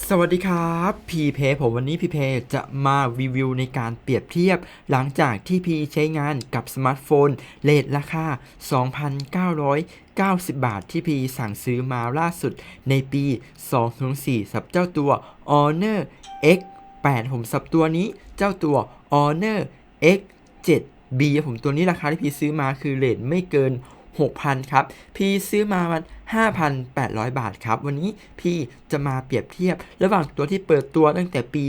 สวัสดีครับพีเพผมวันนี้พีเพจะมารีวิวในการเปรียบเทียบ หลังจากที่พีใช้งานกับสมาร์ทโฟนเลทราคา 2,990 บาทที่พีสั่งซื้อมาล่าสุดในปี 2004สับเจ้าตัว Honor X8 ผมสับตัวนี้เจ้าตัว Honor X7B ผมตัวนี้ราคาที่พีซื้อมาคือเลทไม่เกิน 6,000 ครับ พี่ซื้อมามัน 5,800 บาทครับ วันนี้พี่จะมาเปรียบเทียบ ระหว่างตัวที่เปิดตัวตั้งแต่ปี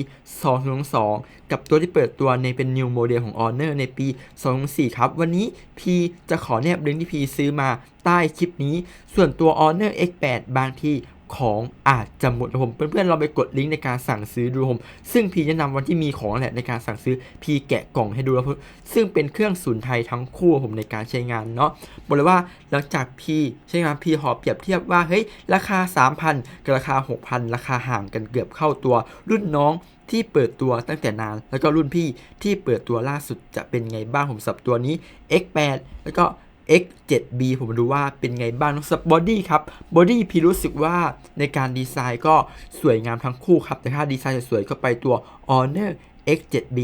2002 กับตัวที่เปิดตัวในเป็น New Model ของ Honor ในปี 2004 ครับ วันนี้พี่จะขอแนบลิงก์ที่พี่ซื้อมาใต้คลิปนี้ ส่วนตัว Honor X8 บางที่ ของอาจจะหมดนะผมเพื่อนๆเราไปกดลิงก์ในการสั่งซื้อดูผมซึ่งพีแนะนำวันที่มีของแหละในการสั่งซื้อพีแกะกล่องให้ดูแล้วซึ่งเป็นเครื่องศูนไทยทั้งคู่ผมในการใช้งานเนาะบอกเลยว่าหลังจากพีใช้งานพีหอเปรียบเทียบว่าเฮ้ยราคา 3,000 กับราคา 6,000 ราคาห่างกันเกือบเข้าตัว รุ่นน้องที่เปิดตัวตั้งแต่นาน แล้วก็รุ่นพี่ที่เปิดตัวล่าสุดจะเป็นไงบ้างผมสับตัวนี้ X8 แล้วก็ X7B ผมมาดูว่าเป็นไงบ้างสับบอดี้ครับบอดี้พี่รู้สึกว่าในการดีไซน์ก็สวยงามทั้งคู่ครับ แต่ถ้าดีไซน์สวยก็ไปตัว Honor X7B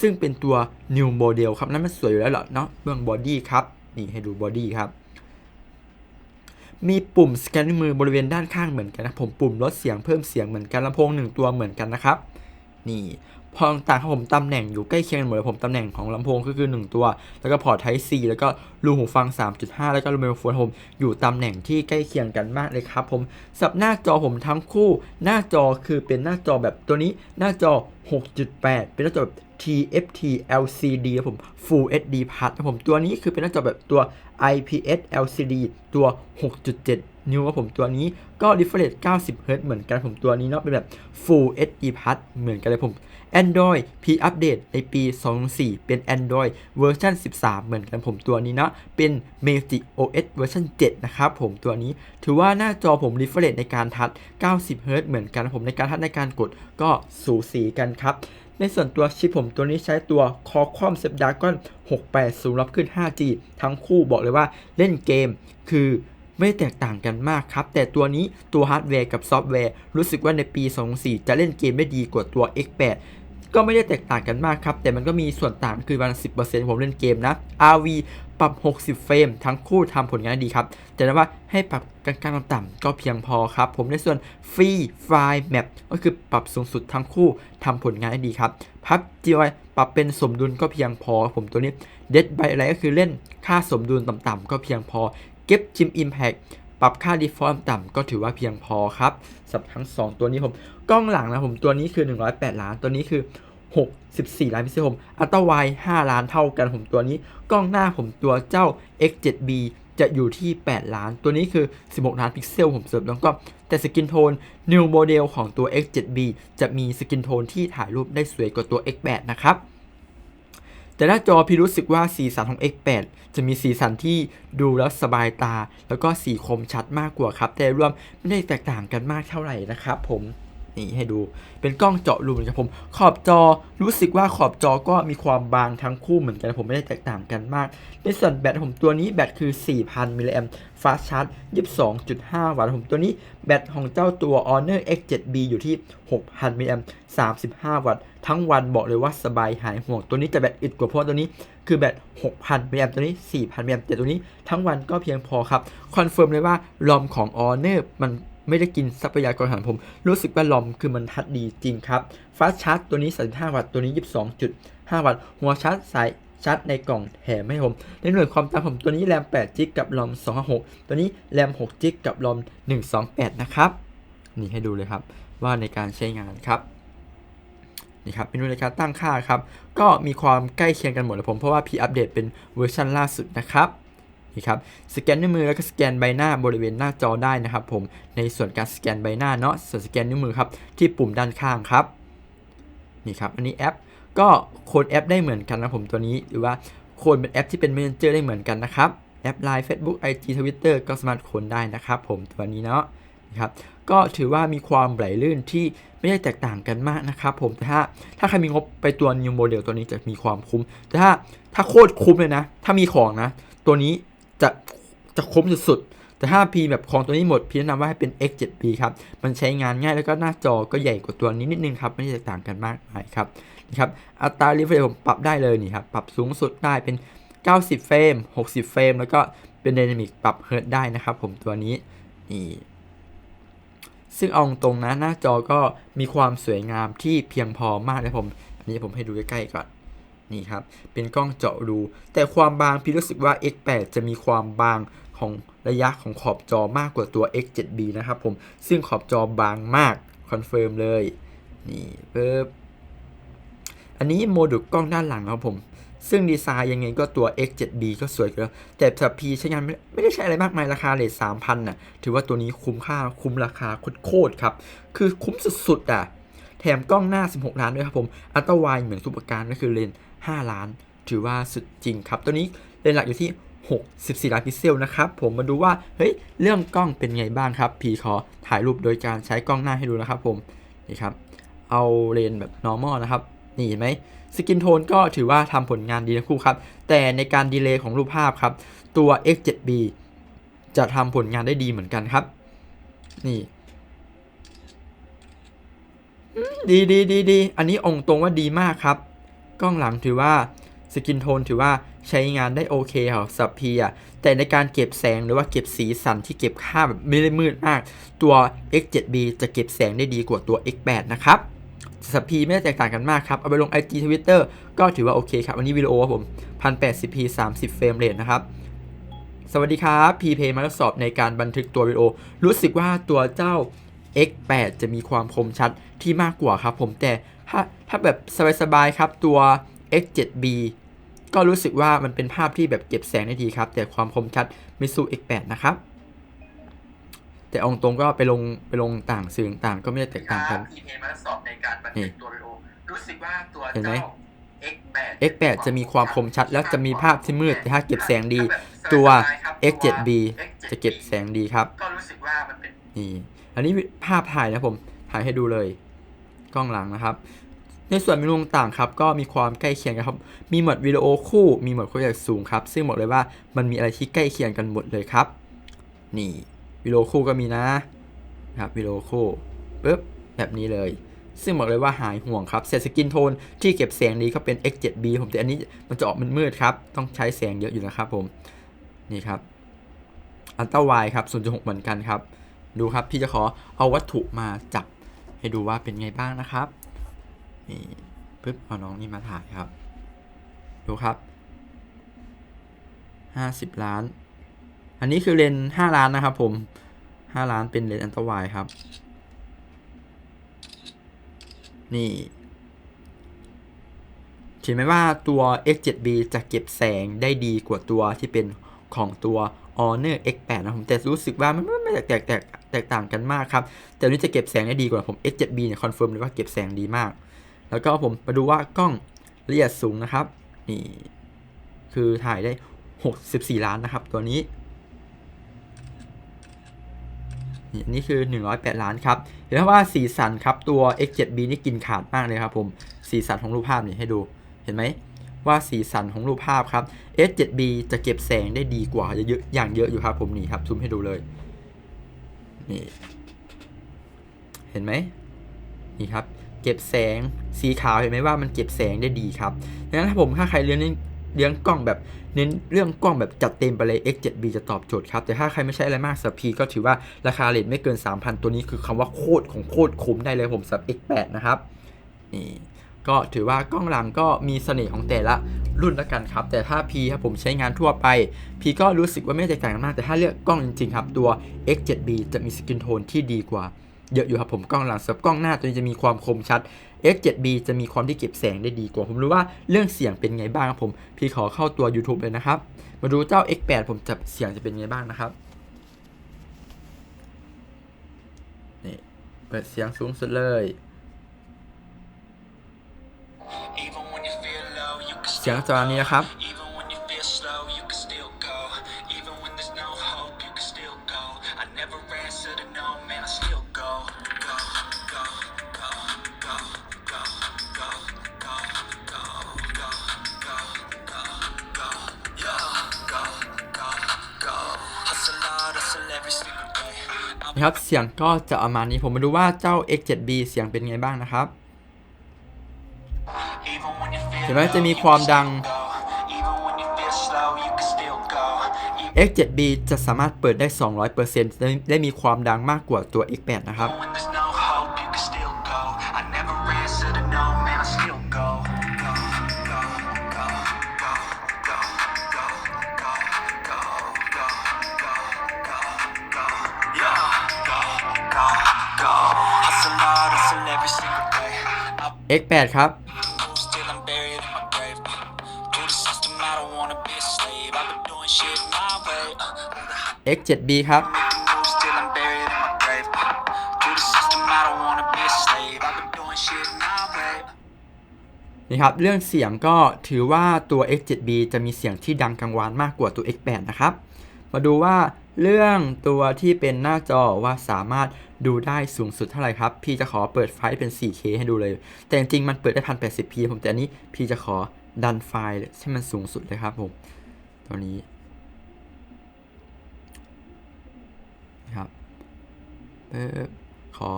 ซึ่งเป็นตัว New Model ครับ นั่นมันสวยอยู่แล้วเหรอเนาะเบื้องบอดี้ครับ นี่ให้ดูบอดี้ครับ มีปุ่มสแกนนิ้วมือบริเวณด้านข้างเหมือนกันนะ ผมปุ่มลดเสียงเพิ่มเสียงเหมือนกันลำโพงหนึ่งตัวเหมือนกันนะครับ นี่ พอต่างครับผมตำแหน่งอยู่ใกล้เคียงกันหมดเลยผมตำแหน่งของลำโพงก็คือ 1 ตัว แล้วก็พอร์ต Type C แล้วก็รูหูฟัง 3.5 แล้วก็รูไมโครโฟนผมอยู่ตำแหน่งที่ใกล้เคียงกันมากเลยครับผมสับหน้าจอผมทั้งคู่ หน้าจอคือเป็นหน้าจอแบบตัวนี้หน้าจอ 6.8 เป็นหน้าจอแบบ TFT LCD ครับผม Full HD Plus ครับผมตัวนี้คือเป็นหน้าจอแบบตัว IPS LCD ตัว 6.7 นิ้วครับผมตัวนี้ก็ refresh 90 Hz เหมือนกันผมตัวนี้เนาะเป็นแบบ Full HD Plus เหมือนกันเลยผม Android P อัปเดตในปี 2004 เป็น Android เวอร์ชัน13 เหมือนกันผมตัวนี้เนาะเป็น Magic OS เวอร์ชัน7 นะครับผมตัวนี้ ถือว่าหน้าจอผม refresh ในการทัช90 Hz เหมือนกันผมในการทัชในการกดก็สูสีกันครับในส่วนตัวชิปผมตัวนี้ใช้ตัว Qualcomm Snapdragon 680 รับขึ้น 5G ทั้งคู่บอกเลยว่าเล่นเกมคือไม่แตกต่างกันมากครับ แต่ตัวนี้ตัวฮาร์ดแวร์กับซอฟต์แวร์ รู้สึกว่าในปี 2004 จะเล่นเกมได้ดีกว่าตัว X8 ก็ไม่ได้แตกต่างกันมากครับ แต่มันก็มีส่วนต่างคือประมาณ10%ผมเล่นเกมนะ RV ปรับ 60 เฟรม ทั้งคู่ทำผลงานดีครับ แต่ว่าให้ปรับกลางๆต่ำๆก็เพียงพอครับ ผมในส่วนฟรีไฟล์แมปก็คือปรับสูงสุดทั้งคู่ทำผลงานได้ดีครับ พับจีไปรับเป็นสมดุลก็เพียงพอ ผมตัวนี้เด็ดไบอะไรก็คือเล่นค่าสมดุลต่ำๆก็เพียงพอ เก็บจิมอิมแพ t ปรับค่า default ต่ำก็ถือว่าเพียงพอครับสำหรับทั้ง 2 ตัวนี้ผม กล้องหลังนะผมตัวนี้คือ 108 ล้าน ตัวนี้คือ 64 ล้านพิเศษผมอัลตร้าไว5ล้านเท่ากันผมตัวนี้ กล้องหน้าผมตัวเจ้า X7B จะอยู่ที่ 8 ล้าน ตัวนี้คือ 16 ล้านพิกเซล ผมเสริมแล้วก็ แต่สกินโทน New Model ของตัว X7B จะมีสกินโทนที่ถ่ายรูปได้สวยกว่าตัว X8 นะครับ แต่หน้าจอพี่รู้สึกว่าสีสันของ X8 จะมีสีสันที่ดูแล้วสบายตา แล้วก็สีคมชัดมากกว่าครับ แต่รวมไม่ได้แตกต่างกันมากเท่าไหร่นะครับผม นี่ให้ดู เป็นกล้องเจาะรูนะครับผม ขอบจอรู้สึกว่าขอบจอก็มีความบางทั้งคู่เหมือนกันผมไม่ได้แตกต่างกันมาก ในส่วนแบตผมตัวนี้แบตคือ 4,000มิลลิแอมฟาสชาร์จ22.5 วัตต์ผมตัวนี้แบตของเจ้าตัว Honor X7B อยู่ที่ 6,000มิลลิแอม35 วัตต์ทั้งวันบอกเลยว่าสบายหายห่วง ตัวนี้จะแบตอึดกว่าเพราะตัวนี้คือแบต 6,000มิลลิแอมตัวนี้ 4,000มิลลิแอมแต่ตัวนี้ทั้งวันก็เพียงพอครับ คอนเฟิร์มเลยว่าลอมของ Honor มัน ไม่ได้กินทรัพยากรของผม รู้สึกว่าลอมคือมันทัดดีจริงครับฟาสชาร์จตัวนี้ 35 วัตต์ตัวนี้ 22.5 วัตต์หัวชาร์จสายชาร์จในกล่องแถมให้ผม ในหน่วยความจำผมตัวนี้แรม8จิกกับลอม256ตัวนี้แรม6จิกกับลอม128 นะครับ นี่ให้ดูเลยครับว่าในการใช้งานครับนี่ครับเป็นในการตั้งค่าครับ ก็มีความใกล้เคียงกันหมดเลยผมเพราะว่าพี่อัปเดตเป็นเวอร์ชันล่าสุดนะครับ นี่ครับสแกนนิ้วมือแล้วก็สแกนใบหน้าบริเวณหน้าจอได้นะครับผมในส่วนการสแกนใบหน้าเนาะส่วนสแกนนิ้วมือครับที่ปุ่มด้านข้างครับนี่ครับอันนี้แอปก็โค้ดแอปได้เหมือนกันนะผมตัวนี้หรือว่าโค้ดเป็นแอปที่เป็น Messenger ได้เหมือนกันนะครับแอป Line Facebook IG Twitter ก็สามารถโค้ดได้นะครับผมตัวนี้เนาะนะครับก็ถือว่ามีความไหลลื่นที่ไม่ได้แตกต่างกันมากนะครับผมแต่ถ้าถ้าใครมีงบไปตัว New Model ตัวนี้จะมีความคุ้ม แต่ถ้าถ้าโคตรคุ้มเลยนะ ถ้ามีของนะ ตัวนี้ จะจะคุ้มสุดๆ แต่ถ้าพีแบบของตัวนี้หมด พี่แนะนำว่าให้เป็น X7B ครับ มันใช้งานง่ายแล้วก็หน้าจอก็ใหญ่กว่าตัวนี้นิดนึงครับ ไม่ได้แตกต่างกันมากมายครับนี่ครับ อัตรา refresh ผมปรับได้เลยนี่ครับ ปรับสูงสุดได้เป็น 90 เฟรม 60 เฟรม แล้วก็เป็น Dynamic ปรับเฮิร์ตได้นะครับผมตัวนี้ นี่ซึ่งเอาตรงนะหน้าจอก็มีความสวยงามที่เพียงพอมากเลยผม อันนี้ผมให้ดูใกล้ๆก่อน นี่ครับ เป็นกล้องเจาะรู แต่ความบางพี่รู้สึกว่า X8 จะมีความบางของระยะของขอบจอมากกว่าตัว X7B นะครับผม ซึ่งขอบจอบางมาก คอนเฟิร์มเลย นี่ปึ๊บ อันนี้โมดูลกล้องด้านหลังครับผม ซึ่งดีไซน์ยังไงก็ตัว X7B ก็สวยแล้ว แต่สำหรับ P ใช้งานไม่ได้ใช้อะไรมากมายราคาเลท3,000น่ะ ถือว่าตัวนี้คุ้มค่าคุ้มราคาโคตรครับ คือคุ้มสุดๆอะ แถมกล้องหน้า 16 ล้านด้วยครับผม อัลตร้าไวเหมือนซุปเปอร์การก็คือเลนส์ 5 ล้าน ถือว่าสุดจริงครับ ตัวนี้เลนส์หลักอยู่ที่ 64 ล้านพิกเซลนะครับ ผมมาดูว่า เฮ้ย เรื่องกล้องเป็นไงบ้างครับ พีขอถ่ายรูปโดยการใช้กล้องหน้าให้ดูนะครับผม นี่ครับ เอาเลนส์แบบ normal นะครับ นี่เห็นไหมสกินโทนก็ถือว่าทำผลงานดีทั้งคู่ครับ แต่ในการดีเลย์ของรูปภาพครับ ตัว X7B จะทำผลงานได้ดีเหมือนกันครับ นี่ดีดีดีดี อันนี้องค์ตรงว่าดีมากครับ กล้องหลังถือว่าสกินโทนถือว่าใช้งานได้โอเคครับสับพีอะแต่ในการเก็บแสงหรือว่าเก็บสีสันที่เก็บค่าแบบไม่ได้มืดมาก ตัว X7B จะเก็บแสงได้ดีกว่าตัว X8 นะครับสับพีไม่ได้แตกต่างกันมากครับ เอาไปลง IG Twitter ก็ถือว่าโอเคครับ วันนี้วิดีโอผม 1080p 30 เฟรมเรทนะครับ สวัสดีครับพีเพมาทดสอบในการบันทึกตัววิดีโอ รู้สึกว่าตัวเจ้า X8 จะมีความคมชัดที่มากกว่าครับผมแต่ ถ้าถ้าแบบสบายๆครับตัว X7B ก็รู้สึกว่ามันเป็นภาพที่แบบเก็บแสงได้ดีครับ แต่ความคมชัดไม่สู้ X8 นะครับ แต่เองตรงก็ไปลงไปลงต่างสื่อต่างก็ไม่ได้แตกต่างกันพีเพมาทดสอบในการบันทึกตัววิดีโอรู้สึกว่าตัวเห็นไหมเจ้า X8 X8 จะมีความคมชัด แล้วจะมีภาพที่มืดแต่ถ้าเก็บแสงดี ตัว X7B จะเก็บแสงดีครับก็รู้สึกว่ามันเป็นนี่อันนี้ภาพถ่ายนะผมถ่ายให้ดูเลย กล้องหลังนะครับ ในส่วนเมนูต่างครับก็มีความใกล้เคียงกันครับ มีหมดวิดีโอคู่มีหมดความละเอียดสูงครับ ซึ่งบอกเลยว่ามันมีอะไรที่ใกล้เคียงกันหมดเลยครับ นี่วิดีโอคู่ก็มีนะครับวิดีโอคู่ปึ๊บแบบนี้เลย ซึ่งบอกเลยว่าหายห่วงครับเซตสกินโทนที่เก็บแสงดีก็เป็น X7B ผมแต่อันนี้มันจะออกมันมืดครับ ต้องใช้แสงเยอะอยู่นะครับผมนี่ครับอัลตร้าไวครับ0.6เหมือนกันครับ ดูครับพี่จะขอเอาวัตถุมาจับ ให้ดูว่าเป็นไงบ้างนะครับ นี่ปึ๊บเอาน้องนี่มาถ่ายครับ ดูครับ 50 ล้าน อันนี้คือเลน5ล้านนะครับผม 5 ล้านเป็นเลนอัลตราไวครับ นี่เห็นไหมว่าตัว X7B จะเก็บแสงได้ดีกว่าตัวที่เป็นของตัว Honor X8 นะผมแต่รู้สึกว่ามันไม่แตกแตกแตกต่างกันมากครับ แต่อันนี้จะเก็บแสงได้ดีกว่าผม X7B เนี่ยคอนเฟิร์มเลยว่าเก็บแสงดีมาก แล้วก็ผมมาดูว่ากล้องละเอียดสูงนะครับนี่คือถ่ายได้ 64 ล้านนะครับ ตัวนี้นี่นี่คือ 108 ล้านครับ เห็นไหมว่าสีสันครับตัว X7B นี่กินขาดมากเลยครับผม สีสันของรูปภาพนี่ให้ดู เห็นไหม ว่าสีสันของรูปภาพครับ S7B จะเก็บแสงได้ดีกว่าเยอะอย่างเยอะอยู่ครับผมนี่ครับซูมให้ดูเลยนี่เห็นไหมนี่ครับเก็บแสงสีขาวเห็นไหมว่ามันเก็บแสงได้ดีครับดังนั้นถ้าผมถ้าใครเลี้ยงเลี้ยงกล้องแบบเน้นเรื่องกล้องแบบจัดเต็มไปเลย X7B จะตอบโจทย์ครับ แต่ถ้าใครไม่ใช้อะไรมากสับพีก็ถือว่าราคาเลทไม่เกิน 3,000 ตัวนี้คือคำว่าโคตรของโคตรคุ้มได้เลยผมสับ X8 นะครับ นี่ ก็ถือว่ากล้องหลังก็มีเสน่ห์ของแต่ละรุ่นละกันครับ แต่ถ้า P ครับผมใช้งานทั่วไป P ก็รู้สึกว่าไม่แตกต่างกันมาก แต่ถ้าเลือกกล้องจริงๆครับ ตัว X7B จะมีสกินโทนที่ดีกว่า เยอะอยู่ครับผมกล้องหลังสำหรับกล้องหน้าตัวนี้จะมีความคมชัด X7B จะมีความที่เก็บแสงได้ดีกว่า ผมรู้ว่าเรื่องเสียงเป็นไงบ้างครับผมพี่ขอเข้าตัว YouTube เลยนะครับ มาดูเจ้า X8 ผมจะเสียงจะเป็นไงบ้างนะครับนี่เปิดเสียงสูงสุดเลย เสียงจังหวะนี้นะครับ นะครับ เสียงก็จะประมาณนี้ผมมาดูว่าเจ้า X7B เสียงเป็นไงบ้างนะครับ เห็นไหมจะมีความดัง X7B จะสามารถเปิดได้ 200%ได้มีความดังมากกว่าตัว X8 นะครับ X8 ครับ X7B ครับ นี่ครับ เรื่องเสียงก็ถือว่าตัว X7B จะมีเสียงที่ดังกังวานมากกว่าตัว X8 นะครับ มาดูว่าเรื่องตัวที่เป็นหน้าจอว่าสามารถดูได้สูงสุดเท่าไหร่ครับ พี่จะขอเปิดไฟล์เป็น 4K ให้ดูเลย แต่จริงๆมันเปิดได้ 1080p ผมแต่อันนี้พี่จะขอดันไฟล์ให้มันสูงสุดเลยครับผมตอนนี้ ออขอ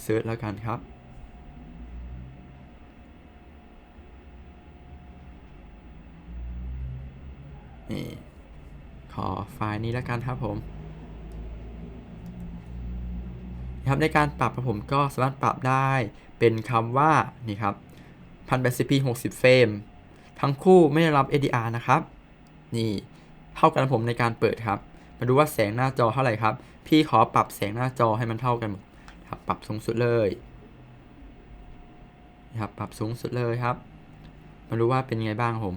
เซิร์ชแล้วกันครับ นี่ ขอไฟล์นี้แล้วกันครับผมนะครับในการปรับครับผมก็สามารถปรับได้เป็นคำว่า นี่ครับ 1080p 60 เฟรม ทั้งคู่ไม่ได้รับ ADR นะครับ นี่เท่ากันผมในการเปิดครับ มาดูว่าแสงหน้าจอเท่าไหร่ครับ พี่ขอปรับแสงหน้าจอให้มันเท่ากันหมดครับ ปรับสูงสุดเลยนะครับปรับสูงสุดเลยครับ มาดูว่าเป็นไงบ้างครับผม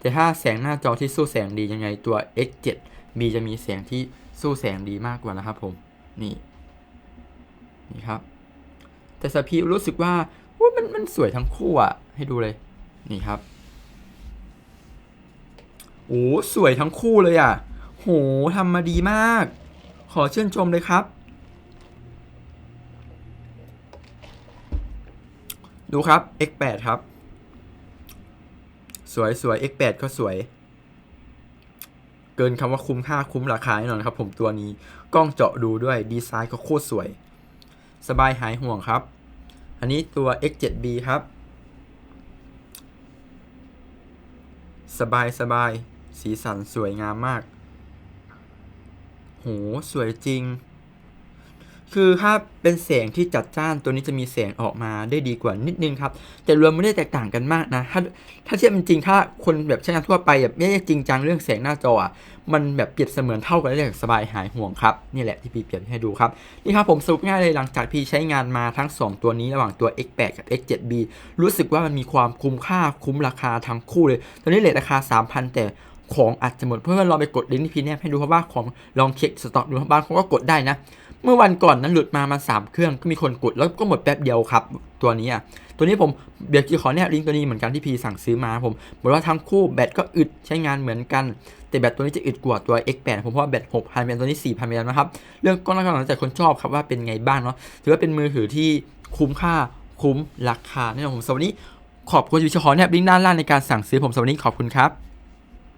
แต่ถ้าแสงหน้าจอที่สู้แสงดียังไงตัว X7B จะมีแสงที่สู้แสงดีมากกว่านะครับผม นี่ นี่ครับ แต่สพีรู้สึกว่าอุ๊ยมันมันสวยทั้งคู่อะให้ดูเลย นี่ครับ โอ้สวยทั้งคู่เลยอะ โหทำมาดีมาก ขอเชื่นชมเลยครับ ดูครับ X8 ครับ สวยสวย X8 ก็สวย เกินคำว่าคุ้มค่าคุ้มราคาแน่นอนครับ ผมตัวนี้ กล้องเจาะดูด้วย ดีไซน์ก็โคตรสวย สบายหายห่วงครับ อันนี้ตัว X7B ครับ สบายสบายสีสันสวยงามมาก โหสวยจริง คือถ้าเป็นแสงที่จัดจ้านตัวนี้จะมีแสงออกมาได้ดีกว่านิดนึงครับ แต่รวมไม่ได้แตกต่างกันมากนะ ถ้าถ้าเทียบจริงถ้าคนแบบใช้งานทั่วไปแบบไม่ได้จริงจังเรื่องแสงหน้าจออะมันแบบเปรียบเสมือนเท่ากันได้อย่างสบายหายห่วงครับ นี่แหละที่พี่เปรียบให้ดูครับนี่ครับผมสรุปง่ายเลยหลังจากพี่ใช้งานมาทั้ง 2 ตัวนี้ระหว่างตัว X8 กับ X7B รู้สึกว่ามันมีความคุ้มค่าคุ้มราคาทั้งคู่เลย ตอนนี้เลทราคา 3,000 แต่ ของอาจจะหมดเพื่อนๆลองไปกดลิงก์ที่พีแนบให้ดูเพราะว่าของลองเช็คสต็อกดูบางคนก็กดได้นะ เมื่อวันก่อนนั้นหลุดมามา3เครื่องก็มีคนกดแล้วก็หมดแป๊บเดียวครับ ตัวนี้อะตัวนี้ผมเดี๋ยวขอแนบลิงก์ตัวนี้เหมือนกันที่พีสั่งซื้อมาผมบอกว่าทั้งคู่แบตก็อึดใช้งานเหมือนกัน แต่แบตตัวนี้จะอึดกว่าตัว X8 ผมเพราะว่าแบต6,000เป็นตัวนี้4,000เป็นนะครับเรื่องกล้องแล้วก็หลังจากคนชอบครับว่าเป็นไงบ้างเนาะถือว่าเป็นมือถือที่คุ้มค่าคุ้มราคาแน่นอนผมสวันนี้ขอบคุณที่ชอเนี่ยลิงก์ด้านล่างในการสั่งซื้อผมสวันนี้ขอบคุณครับ